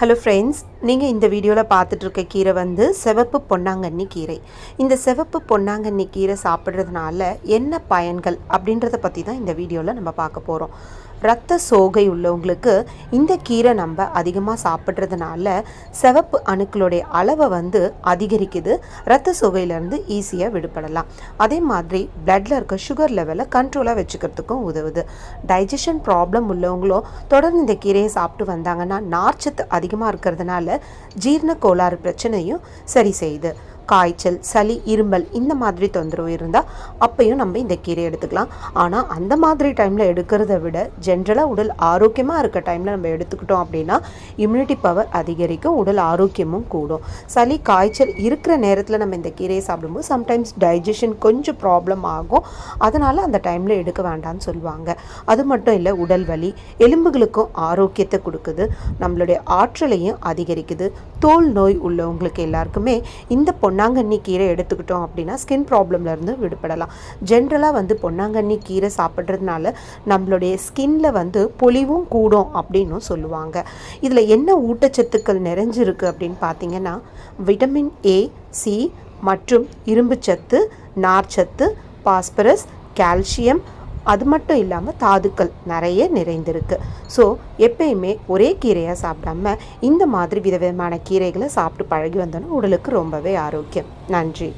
Hello friends நீங்கள் இந்த வீடியோவில் பார்த்துட்ருக்க கீரை வந்து சிவப்பு பொன்னாங்கண்ணி கீரை. இந்த சிவப்பு பொன்னாங்கண்ணி கீரை சாப்பிட்றதுனால என்ன பயன்கள் அப்படின்றத பற்றி தான் இந்த வீடியோவில் நம்ம பார்க்க போகிறோம் ரத்த சோகை உள்ளவங்களுக்கு இந்த கீரை நம்ம அதிகமாக சாப்பிட்றதுனால சிவப்பு அணுக்களுடைய அளவை வந்து அதிகரிக்குது. ரத்த சோகையிலேருந்து ஈஸியாக விடுபடலாம். அதே மாதிரி பிளட்டில் இருக்க சுகர் லெவலை கண்ட்ரோலாக வச்சுக்கிறதுக்கும் உதவுது. டைஜஷன் ப்ராப்ளம் உள்ளவங்களும் தொடர்ந்து இந்த கீரையை சாப்பிட்டு வந்தாங்கன்னா நார்ச்சத்து அதிகமாக இருக்கிறதுனால ஜீரண கோளாறு பிரச்சனையும் சரி செய்யுது. காய்ச்சல் சளி இருமல் இந்த மாதிரி தொந்தரவு இருந்தால் அப்பையும் நம்ம இந்த கீரையை எடுத்துக்கலாம். ஆனால் அந்த மாதிரி டைமில் எடுக்கிறத விட ஜென்ரலாக உடல் ஆரோக்கியமாக இருக்க டைமில் நம்ம எடுத்துக்கிட்டோம் அப்படின்னா இம்யூனிட்டி பவர் அதிகரிக்கும் உடல் ஆரோக்கியமும் கூடும். சளி காய்ச்சல் இருக்கிற நேரத்தில் நம்ம இந்த கீரையை சாப்பிடும்போது சம்டைம்ஸ் டைஜஷன் கொஞ்சம் ப்ராப்ளம் ஆகும். அதனால் அந்த டைமில் எடுக்க வேண்டாம்னு சொல்லுவாங்க. அது மட்டும் இல்லை உடல் வலி எலும்புகளுக்கும் ஆரோக்கியத்தை கொடுக்குது. நம்மளுடைய ஆற்றலையும் அதிகரிக்குது. தோல் நோய் உள்ளவங்களுக்கு எல்லாருக்குமே இந்த பொன்னாங்கண்ணி கீரை எடுத்துக்கிட்டோம் அப்படின்னா ஸ்கின் ப்ராப்ளம்லேருந்து விடுபடலாம். ஜென்ரலாக வந்து பொன்னாங்கண்ணி கீரை சாப்பிட்றதுனால நம்மளுடைய ஸ்கின்ல வந்து பொலிவும் கூடும் அப்படின்னும் சொல்லுவாங்க. இதில் என்ன ஊட்டச்சத்துக்கள் நிறைஞ்சிருக்கு அப்படின்னு பார்த்தீங்கன்னா விட்டமின் ஏ சி மற்றும் இரும்புச்சத்து நார்ச்சத்து பாஸ்பரஸ் கால்சியம் அது மட்டும் இல்லாமல் தாதுக்கள் நிறைய நிறைந்திருக்கு. ஸோ எப்பயுமே ஒரே கீரையாக சாப்பிடாம இந்த மாதிரி விதவிதமான கீரைகளை சாப்பிட்டு பழகி வந்தோன்னா உடலுக்கு ரொம்பவே ஆரோக்கியம். நன்றி.